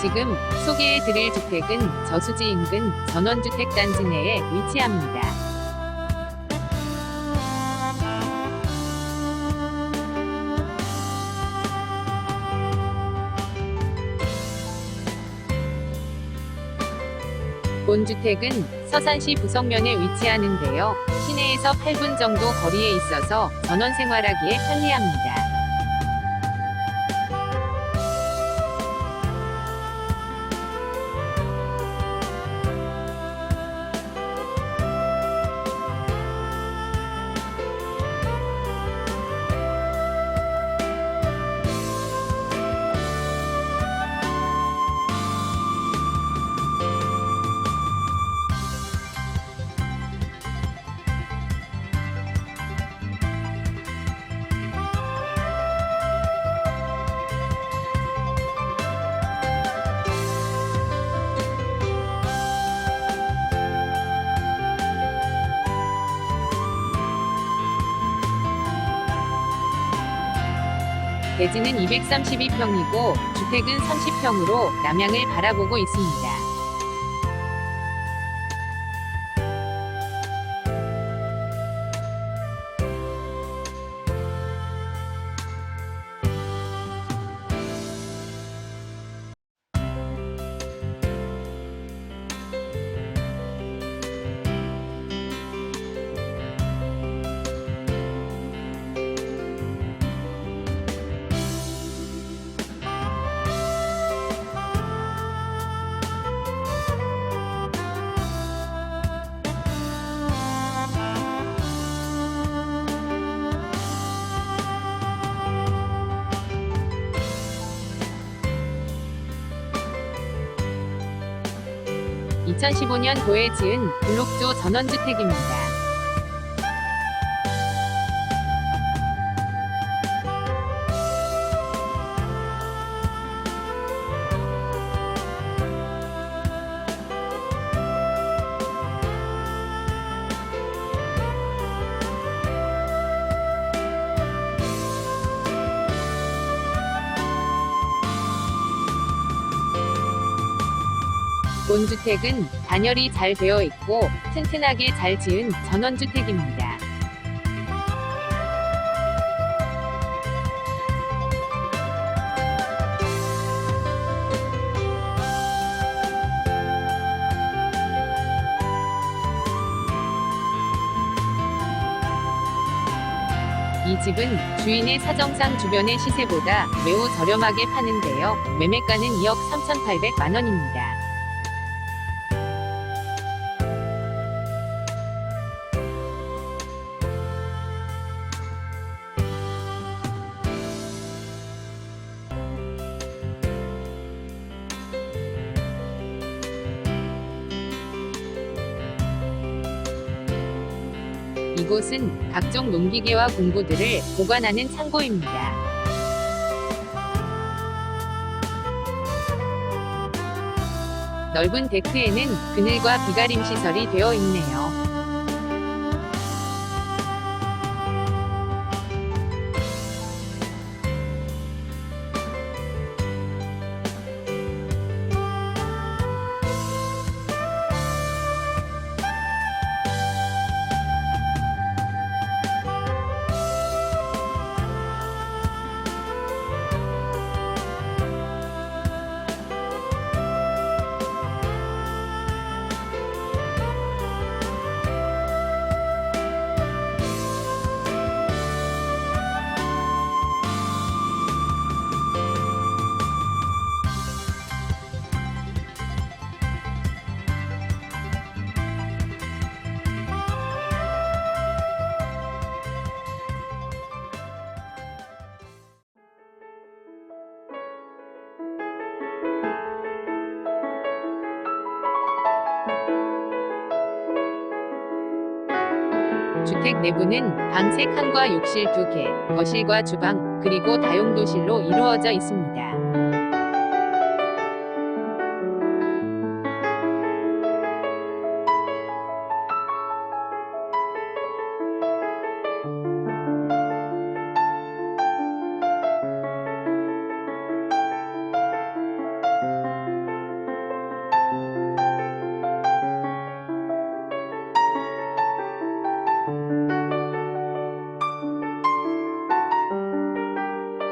지금 소개해드릴 주택은 저수지 인근 전원주택 단지 내에 위치합니다. 본 주택은 서산시 부성면에 위치하는데요. 시내에서 8분 정도 거리에 있어서 전원 생활하기에 편리합니다. 대지는 232평이고 주택은 30평으로 남향을 바라보고 있습니다. (2015년) 도에 지은 블록조 전원주택입니다. 본 주택은 단열이 잘 되어 있고 튼튼하게 잘 지은 전원주택입니다. 이 집은 주인의 사정상 주변의 시세보다 매우 저렴하게 파는데요. 매매가는 2억 3,800만 원입니다. 이곳은 각종 농기계와 공구들을 보관하는 창고입니다. 넓은 데크에는 그늘과 비가림 시설이 되어 있네요. 주택 내부는 방 3칸과 욕실 2개, 거실과 주방, 그리고 다용도실로 이루어져 있습니다.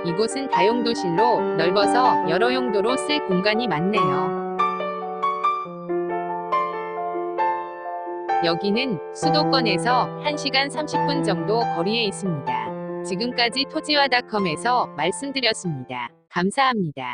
이곳은 다용도실로 넓어서 여러 용도로 쓸 공간이 많네요. 여기는 수도권에서 1시간 30분 정도 거리에 있습니다. 지금까지 토지와닷컴에서 말씀드렸습니다. 감사합니다.